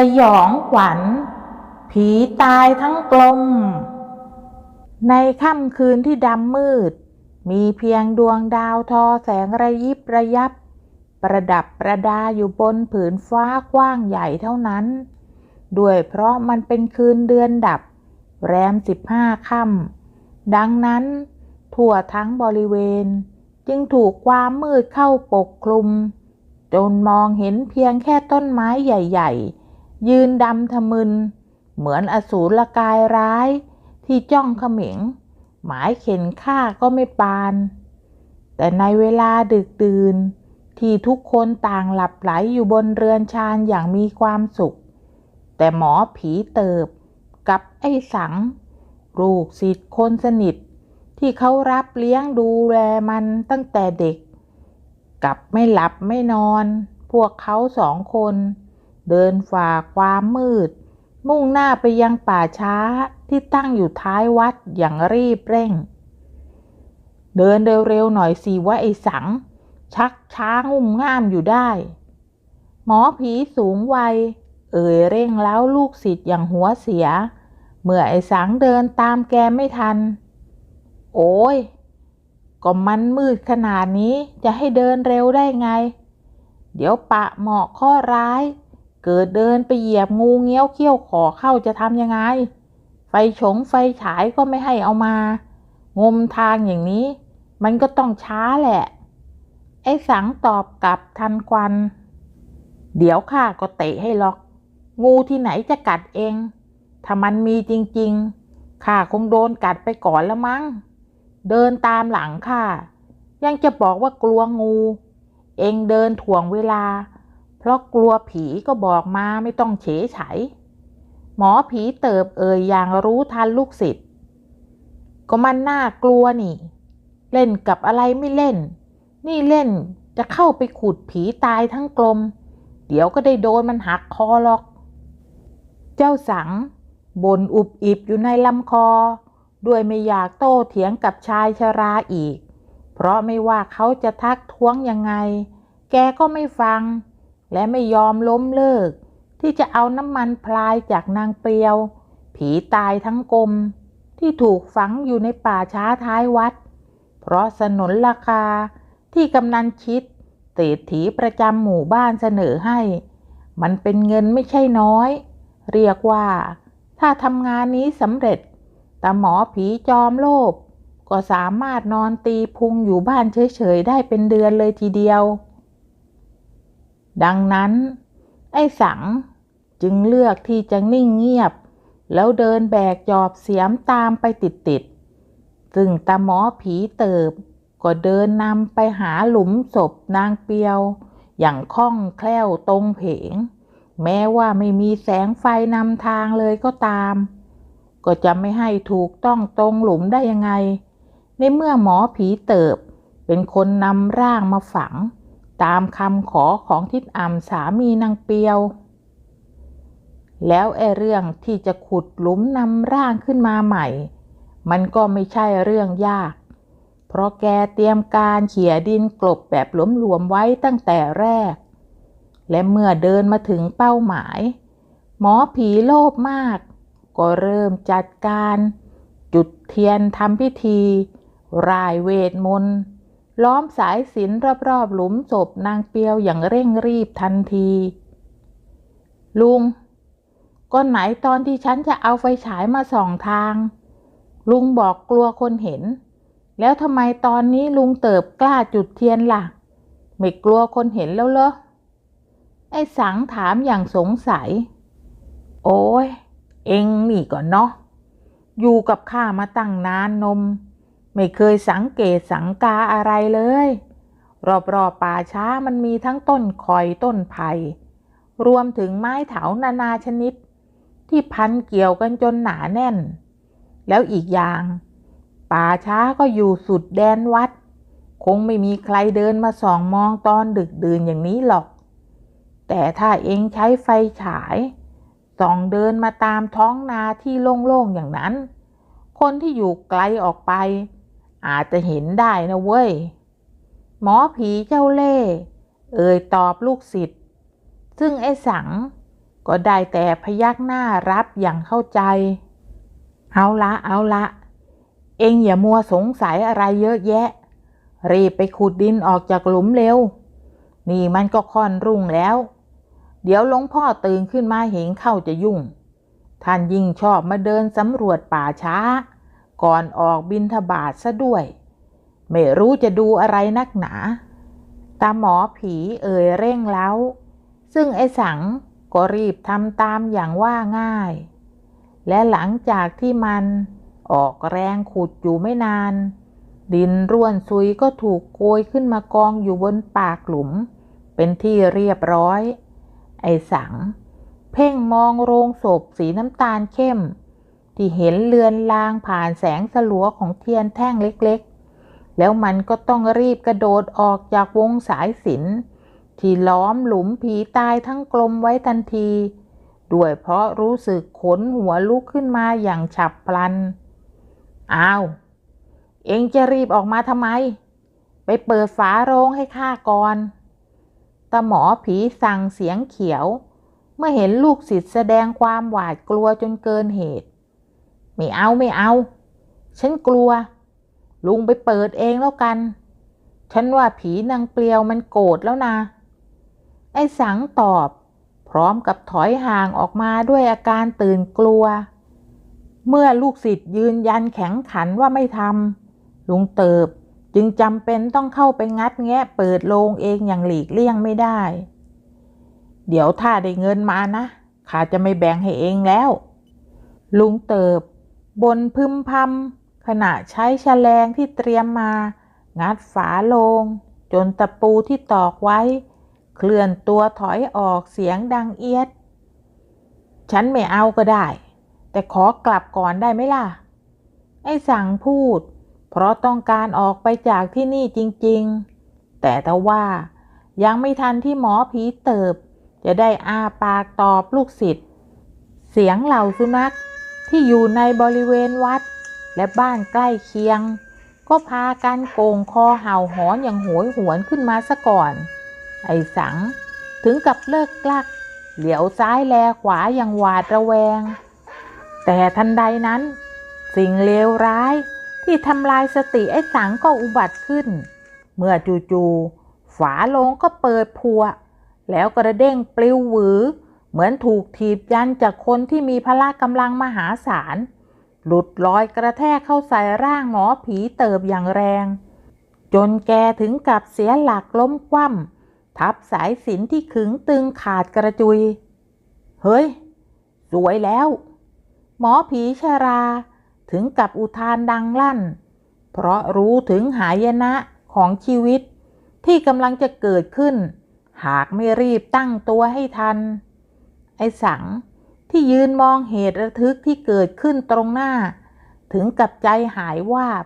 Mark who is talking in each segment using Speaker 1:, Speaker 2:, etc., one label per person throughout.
Speaker 1: สยองขวัญ ผีตายทั้งกลม ในค่ำคืนที่ดำมืด มีเพียงดวงดาวทอแสงระยิบระยับ ประดับประดาอยู่บนผืนฟ้ากว้างใหญ่เท่านั้น ด้วยเพราะมันเป็นคืนเดือนดับ แรมสิบห้าค่ำดังนั้น ทั่วทั้งบริเวณ จึงถูกความมืดเข้าปกคลุม จนมองเห็นเพียงแค่ต้นไม้ใหญ่ ๆ ยืนดำทะมึน เหมือนอสูรกายร้าย ที่จ้องเขม็ง หมายเข็นฆ่าก็ไม่ปาน แต่ในเวลาดึกดื่น ที่ทุกคนต่างหลับไหลอยู่บนเรือนชานอย่างมีความสุข แต่หมอผีเติบกับไอ้สัง ลูกศิษย์คนสนิท ที่เขารับเลี้ยงดูแลมันตั้งแต่เด็ก กับไม่หลับไม่นอน พวกเขาสองคน เดินฝ่าความมืด มุ่งหน้าไปยังป่าช้าที่ตั้งอยู่ท้ายวัดอย่างรีบเร่ง เดินเร็วๆหน่อยสิว่าไอ้สัง ชักช้างุ่มง่ามอยู่ได้ หมอผีสูงวัย เอ่ยเร่งแล้วลูกศิษย์อย่างหัวเสีย เมื่อไอ้สังเดินตามแกไม่ทัน โอ้ยก็มันมืดขนาดนี้จะให้เดินเร็วได้ไง เดี๋ยวปะเหมาะข้อร้าย เกิดเดินไปเหยียบงูเงี้ยวเขี้ยวขอเข้าจะทำยังไง ไฟฉงไฟฉายก็ไม่ให้เอามา งมทางอย่างนี้ มันก็ต้องช้าแหละ ไอ้สังตอบกลับทันควัน เดี๋ยวข้าก็เตะให้หรอก งูที่ไหนจะกัดเอง ถ้ามันมีจริงๆข้าคงโดนกัดไปก่อนแล้วมั้ง เดินตามหลังข้ายังจะบอกว่ากลัวงู เองเดินถ่วงเวลา ราะกลัวผีก็บอกมาไม่ต้องเฉยไฉหมอผีเติบเอ่ยอย่างรู้ทันลูกศิษย์ก็มันน่ากลัวนี่ เล่นกับอะไรไม่เล่น นี่เล่นจะเข้าไปขุดผีตายทั้งกลม เดี๋ยวก็ได้โดนมันหักคอหรอก เจ้าสังบ่นอุบอิบอยู่ในลำคอ ด้วยไม่อยากโต้เถียงกับชายชราอีก เพราะไม่ว่าเขาจะทักท้วงยังไง แกก็ไม่ฟัง และไม่ยอมล้มเลิก ที่จะเอาน้ำมันพลายจากนางเปียว ผีตายทั้งกลม ที่ถูกฝังอยู่ในป่าช้าท้ายวัด เพราะสนนราคาที่กำนันชิดเศรษฐีประจำหมู่บ้านเสนอให้ มันเป็นเงินไม่ใช่น้อย เรียกว่า ถ้าทำงานนี้สำเร็จตาหมอผีจอมโลภก็สามารถนอนตีพุงอยู่บ้านเฉยๆได้เป็นเดือนเลยทีเดียว ดังนั้น ไอ้สังจึงเลือกที่จะนิ่งเงียบ แล้วเดินแบกจอบเสียมตามไปติดๆซึ่งตาหมอผีเติบ ก็เดินนำไปหาหลุมศพนางเปียว อย่างคล่องแคล่วตรงเพง แม้ว่าไม่มีแสงไฟนำทางเลยก็ตาม ก็จะไม่ให้ถูกต้องตรงหลุมได้ยังไง ในเมื่อหมอผีเติบ เป็นคนนำร่างมาฝัง ตามคำขอของทิดอ่ำสามีนางเปียว แล้วไอเรื่องที่จะขุดหลุมนำร่างขึ้นมาใหม่ มันก็ไม่ใช่เรื่องยาก เพราะแกเตรียมการเขี่ยดินกลบแบบหลวมๆไว้ตั้งแต่แรก และเมื่อเดินมาถึงเป้าหมาย หมอผีโลภมาก ก็เริ่มจัดการ จุดเทียนทำพิธี รายเวทมนต์ ล้อมสายสินรอบๆหลุมศพนางเปียวอย่างเร่งรีบทันที ลุงก็ไหนตอนที่ฉันจะเอาไฟฉายมาส่องทาง ลุงบอกกลัวคนเห็น แล้วทำไมตอนนี้ลุงเติบกล้าจุดเทียนล่ะ ไม่กลัวคนเห็นแล้วเหรอไอ้สังถามอย่างสงสัย โอ้ย เอ็งนี่ก่อนเนาะอยู่กับข้ามาตั้งนานนม ไม่เคยสังเกตสังกาอะไรเลย รอบๆป่าช้ามันมีทั้งต้นคอยต้นไผ่รวมถึงไม้เถานานาชนิด ที่พันเกี่ยวกันจนหนาแน่น แล้วอีกอย่าง ป่าช้าก็อยู่สุดแดนวัด คงไม่มีใครเดินมาส่องมองตอนดึกดื่นอย่างนี้หรอก แต่ถ้าเองใช้ไฟฉายส่องเดินมาตามท้องนาที่โล่งๆอย่างนั้น คนที่อยู่ไกลออกไป อาจจะเห็นได้นะเว้ย หมอผีเจ้าเล่ เอ่ยตอบลูกศิษย์ ซึ่งไอ้สังก็ได้แต่พยักหน้ารับอย่างเข้าใจ เอาละเอาละ เองอย่ามัวสงสัยอะไรเยอะแยะ รีบไปขุดดินออกจากหลุมเร็ว นี่มันก็ค่อนรุ่งแล้ว เดี๋ยวหลวงพ่อตื่นขึ้นมาเห็นเข้าจะยุ่ง ท่านยิ่งชอบมาเดินสำรวจป่าช้า ก่อนออกบินทบาทซะด้วย ไม่รู้จะดูอะไรนักหนา ตาหมอผีเอ่ยเร่งเล้าซึ่งไอ้สังก็รีบทำตามอย่างว่าง่าย และหลังจากที่มันออกแรงขุดอยู่ไม่นาน ดินร่วนซุยก็ถูกโกยขึ้นมากองอยู่บนปากหลุม เป็นที่เรียบร้อย ไอ้สัง เพ่งมองโรงศพสีน้ำตาลเข้ม ที่เห็นเลือนลางผ่านแสงสลัวของเทียนแท่งเล็กๆ แล้วมันก็ต้องรีบกระโดดออกจากวงสายสินที่ล้อมหลุมผีตายทั้งกลมไว้ทันที ด้วยเพราะรู้สึกขนหัวลุกขึ้นมาอย่างฉับพลัน อ้าว เองจะรีบออกมาทำไม ไปเปิดฝาโรงให้ข้าก่อนตาหมอผีสั่งเสียงเขียว เมื่อเห็นลูกศิษย์แสดงความหวาดกลัวจนเกินเหตุ ไม่เอาไม่เอา ฉันกลัว ลุงไปเปิดเองแล้วกัน ฉันว่าผีนางเปลียวมันโกรธแล้วนะ ไอ้สังตอบ พร้อมกับถอยห่างออกมาด้วยอาการตื่นกลัว เมื่อลูกศิษย์ยืนยันแข็งขันว่าไม่ทำลุงเติบจึงจำเป็นต้องเข้าไปงัดแงะเปิดโลงเองอย่างหลีกเลี่ยงไม่ได้ เดี๋ยวถ้าได้เงินมานะข้าจะไม่แบ่งให้เองแล้ว ลุงเติบ บนพึมพำขณะใช้แฉลงที่เตรียมมา งัดฝาโลง จนตะปูที่ตอกไว้ เคลื่อนตัวถอยออกเสียงดังเอียด ฉันไม่เอาก็ได้ แต่ขอกลับก่อนได้ไหมล่ะ ไอ้สั่งพูด เพราะต้องการออกไปจากที่นี่จริงๆ แต่ทว่ายังไม่ทันที่หมอผีเติบ จะได้อาปากตอบลูกศิษย์เสียงเหล่าสุนัข ที่อยู่ในบริเวณวัด และบ้านใกล้เคียง ก็พากันโกงคอเห่าหอนอย่างโหยหวนขึ้นมาซะก่อน ไอ้สังถึงกับเลิกกลัก เหลียวซ้ายแลขวาอย่างหวาดระแวง แต่ทันใดนั้น สิ่งเลวร้ายที่ทำลายสติไอ้สังก็อุบัติขึ้น เมื่อจู่ๆฝาโลงก็เปิดพัว แล้วกระเด้งปลิวหวือ เหมือนถูกถีบยันจากคนที่มีพละกำลังมหาศาล หลุดลอยกระแทกเข้าใส่ร่างหมอผีเติบอย่างแรง จนแกถึงกับเสียหลักล้มคว่ำทับสายสินที่ขึงตึงขาดกระจุย เฮ้ย สวยแล้ว หมอผีชราถึงกับอุทานดังลั่น เพราะรู้ถึงหายนะของชีวิตที่กำลังจะเกิดขึ้น หากไม่รีบตั้งตัวให้ทัน ไอ้สังที่ยืนมองเหตุระทึกที่เกิดขึ้นตรงหน้า ถึงกับใจหายวาบ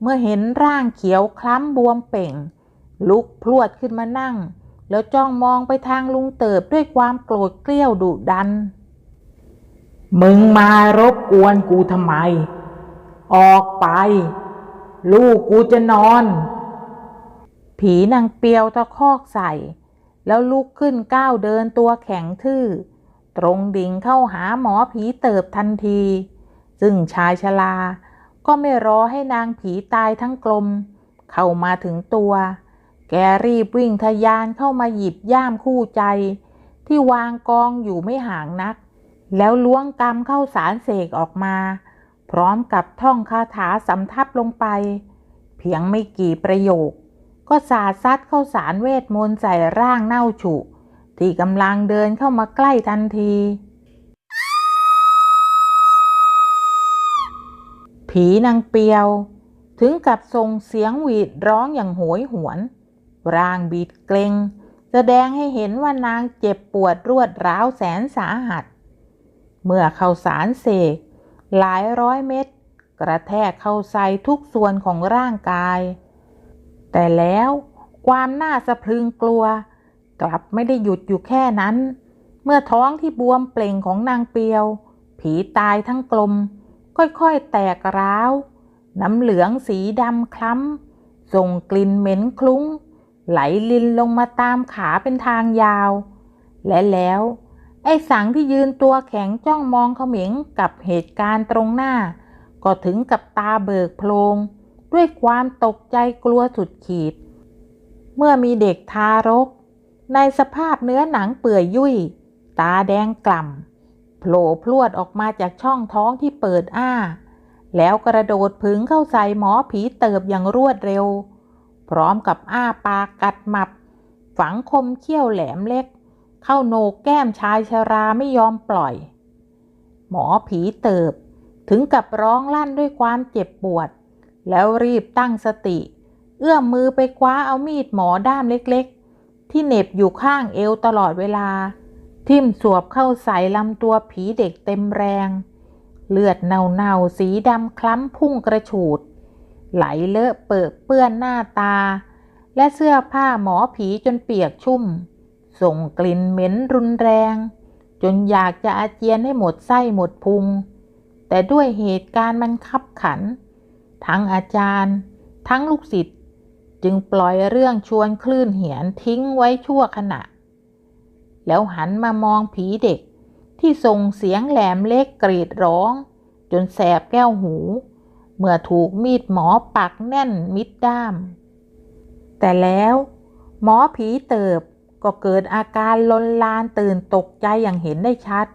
Speaker 1: เมื่อเห็นร่างเขียวคล้ำบวมเป่ง ลุกพรวดขึ้นมานั่ง แล้วจ้องมองไปทางลุงเติบด้วยความโกรธเกลี้ยวดุดัน มึงมารบกวนกูทำไม ออกไป ลูกกูจะนอน ผีนางเปียวตะคอกใส่ แล้วลุกขึ้นก้าวเดินตัวแข็งทื่อ ตรงดิ่งเข้าหาหมอผีเติบทันที ซึ่งชายชราก็ไม่รอให้นางผีตายทั้งกลม เข้ามาถึงตัว แกรีบวิ่งทะยานเข้ามาหยิบย่ามคู่ใจ ที่วางกองอยู่ไม่ห่างนัก แล้วล้วงกำเข้าสารเสกออกมา พร้อมกับท่องคาถาสำทับลงไป เพียงไม่กี่ประโยค ก็สาดซัดเข้าสารเวทมนต์ใส่ร่างเน่าฉุก ที่กำลังเดินเข้ามาใกล้ทันที ผีนางเปียว ถึงกับส่งเสียงหวีดร้องอย่างโหยหวน ร่างบีดเกรง แสดงให้เห็นว่านางเจ็บปวดรวดร้าวแสนสาหัส เมื่อเข้าสารเสก หลายร้อยเม็ดกระแทกเข้าใส่ทุกส่วนของร่างกาย แต่แล้วความน่าสะพรึงกลัว กลับไม่ได้หยุดอยู่แค่นั้น เมื่อท้องที่บวมเปล่งของนางเปียว ผีตายทั้งกลม ค่อยๆแตกร้าว น้ำเหลืองสีดำคล้ำส่งกลิ่นเหม็นคลุ้ง ไหลลินลงมาตามขาเป็นทางยาว และแล้ว ไอ้สังที่ยืนตัวแข็งจ้องมองเขม็งกับเหตุการณ์ตรงหน้า ก็ถึงกับตาเบิกโพลงด้วยความตกใจกลัวสุดขีด เมื่อมีเด็กทารก ในสภาพเนื้อหนังเปื่อยยุ่ย ตาแดงกล่ำโผล่พรวดออกมาจากช่องท้องที่เปิดอ้า แล้วกระโดดผึงเข้าใส่หมอผีเติบอย่างรวดเร็ว พร้อมกับอ้าปากกัดหมับ ฝังคมเขี้ยวแหลมเล็ก เข้าโหนกแก้มชายชราไม่ยอมปล่อย หมอผีเติบ ถึงกับร้องลั่นด้วยความเจ็บปวด แล้วรีบตั้งสติ เอื้อมมือไปคว้าเอามีดหมอด้ามเล็กๆ ที่เหน็บอยู่ข้างเอวตลอดเวลา ทิ่มสวบเข้าใส่ลำตัวผีเด็กเต็มแรง เลือดเน่าๆสีดำคล้ำพุ่งกระฉูด ไหลเลอะเปิดเปื้อนหน้าตา และเสื้อผ้าหมอผีจนเปียกชุ่ม ส่งกลิ่นเหม็นรุนแรง จนอยากจะอาเจียนให้หมดไส้หมดพุง แต่ด้วยเหตุการณ์มันคับขัน ทั้งอาจารย์ ทั้งลูกศิษย์ จึงปล่อยเรื่องชวนคลื่นเหียนทิ้งไว้ชั่วขณะ แล้วหันมามองผีเด็กที่ส่งเสียงแหลมเล็กกรีดร้อง จนแสบแก้วหู เมื่อถูกมีดหมอปักแน่นมิดด้าม แต่แล้วหมอผีเติบก็เกิดอาการลนลานตื่นตกใจอย่างเห็นได้ชัด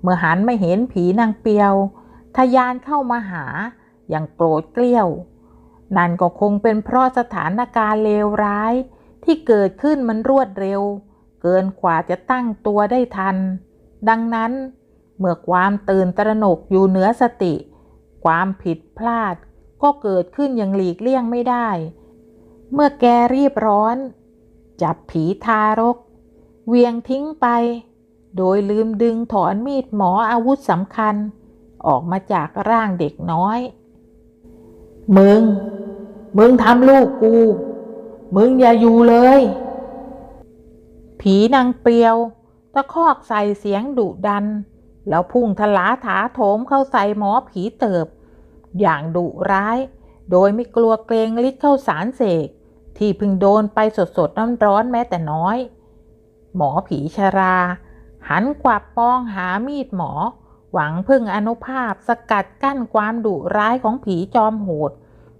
Speaker 1: เมื่อหันไม่เห็นผีนางเปียวทะยานเข้ามาหาอย่างโกรธเกลี้ยว นั่นก็คงเป็นเพราะสถานการณ์เลวร้าย ที่เกิดขึ้นมันรวดเร็ว เกินกว่าจะตั้งตัวได้ทัน ดังนั้น เมื่อความตื่นตระหนกอยู่เหนือสติ ความผิดพลาดก็เกิดขึ้นอย่างหลีกเลี่ยงไม่ได้ เมื่อแกรีบร้อน จับผีทารก เวียงทิ้งไป โดยลืมดึงถอนมีดหมออาวุธสำคัญ ออกมาจากร่างเด็กน้อย มึง มึงทำลูกกู มึงอย่าอยู่เลย ผีนางเปรียว ตะคอกใส่เสียงดุดัน แล้วพุ่งทลาถาโถมเข้าใส่หมอผีเติบ อย่างดุร้าย โดยไม่กลัวเกรงฤทธิ์เข้าสารเสก ที่พึงโดนไปสดสดน้ำร้อนแม้แต่น้อย หมอผีชรา หันกวับปองหามีดหมอ หวังพึ่งอนุภาพสกัดกั้นความดุร้ายของผีจอมโหด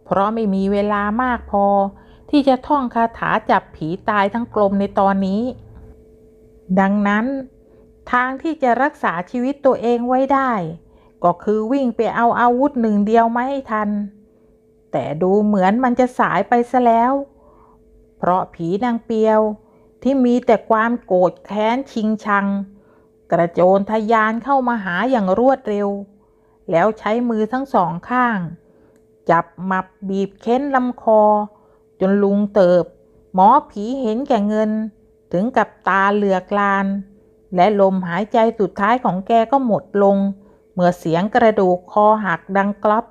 Speaker 1: เพราะไม่มีเวลามากพอ ที่จะท่องคาถาจับผีตายทั้งกลมในตอนนี้ ดังนั้น ทางที่จะรักษาชีวิตตัวเองไว้ได้ ก็คือวิ่งไปเอาอาวุธหนึ่งเดียวมาให้ทัน แต่ดูเหมือนมันจะสายไปซะแล้ว เพราะผีนางเปียวที่มีแต่ความโกรธแค้นชิงชัง กระโจนทะยานเข้ามาหาอย่างรวดเร็ว แล้วใช้มือทั้งสองข้าง จับหมับบีบเค้นลำคอ จนลุงเติบ หมอผีเห็นแก่เงิน ถึงกับตาเหลือกลาน และลมหายใจสุดท้ายของแกก็หมดลง เมื่อเสียงกระดูกคอหักดังกรอบ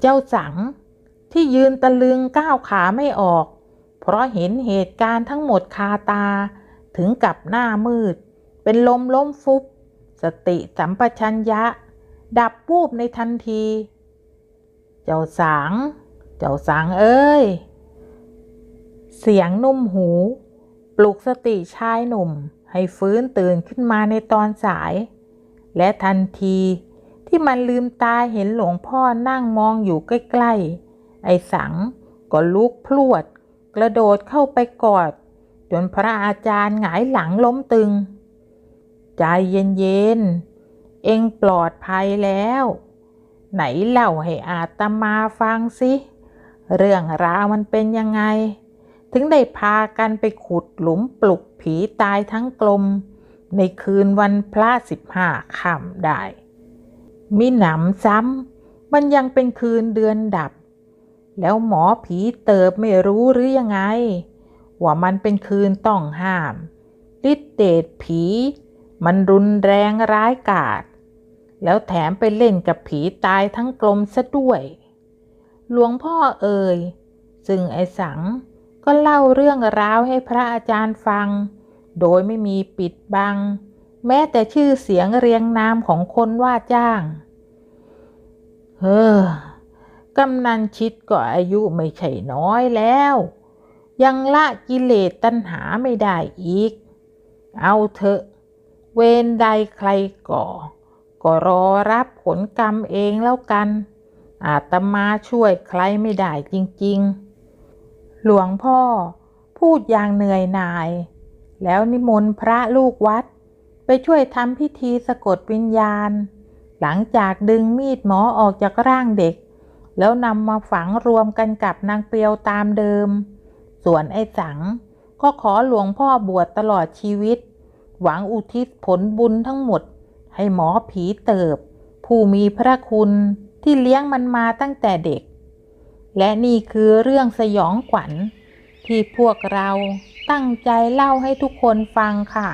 Speaker 1: เจ้าสังที่ยืนตะลึงก้าวขาไม่ออก เพราะเห็นเหตุการณ์ทั้งหมดคาตาถึงกับหน้ามืด เป็นลมล้มฟุบ สติสัมปชัญญะ ดับวูบในทันที เจ้าสังเจ้าสังเอ้ย เสียงนุ่มหู ปลุกสติชายหนุ่มให้ฟื้นตื่นขึ้นมาในตอนสาย และทันทีที่มันลืมตาเห็นหลวงพ่อนั่งมองอยู่ใกล้ๆ ไอ้สังก็ลุกพลวด กระโดดเข้าไปกอด จนพระอาจารย์หงายหลังล้มตึง ใจเย็นๆ เองปลอดภัยแล้ว ไหนเล่าให้อาตมาฟังสิ เรื่องราวมันเป็นยังไง ถึงได้พากันไปขุดหลุมปลุกผีตายทั้งกลม ในคืนวันพระสิบห้าค่ำได้มิหนำซ้ำมันยังเป็นคืนเดือนดับ แล้วหมอผีเติบไม่รู้หรือยังไง ว่ามันเป็นคืนต้องห้ามฤทธิเดชผี มันรุนแรงร้ายกาจแล้วแถมไปเล่นกับผีตายทั้งกลมซะด้วย หลวงพ่อเอ่ย ซึ่งไอ้สังก็เล่าเรื่องราวให้พระอาจารย์ฟัง โดยไม่มีปิดบัง แม้แต่ชื่อเสียงเรียงนามของคนว่าจ้าง เฮ้อกำนันชิดก็อายุไม่ใช่น้อยแล้ว ยังละกิเลสตัณหาไม่ได้อีก เอาเถอะ เวรใดใครก่อ ก็รอรับผลกรรมเองแล้วกัน อาตมาช่วยใครไม่ได้จริงๆ หลวงพ่อพูดอย่างเหนื่อยหน่าย แล้วนิมนต์พระลูกวัด ไปช่วยทำพิธีสะกดวิญญาณ หลังจากดึงมีดหมอออกจากร่างเด็ก แล้วนำมาฝังรวมกันกับนางเปียวตามเดิม ส่วนไอ้สังก็ขอหลวงพ่อบวชตลอดชีวิต หวังอุทิศผลบุญทั้งหมด ให้หมอผีเติบ ผู้มีพระคุณที่เลี้ยงมันมาตั้งแต่เด็ก และนี่คือเรื่องสยองขวัญที่พวกเราตั้งใจเล่าให้ทุกคนฟังค่ะ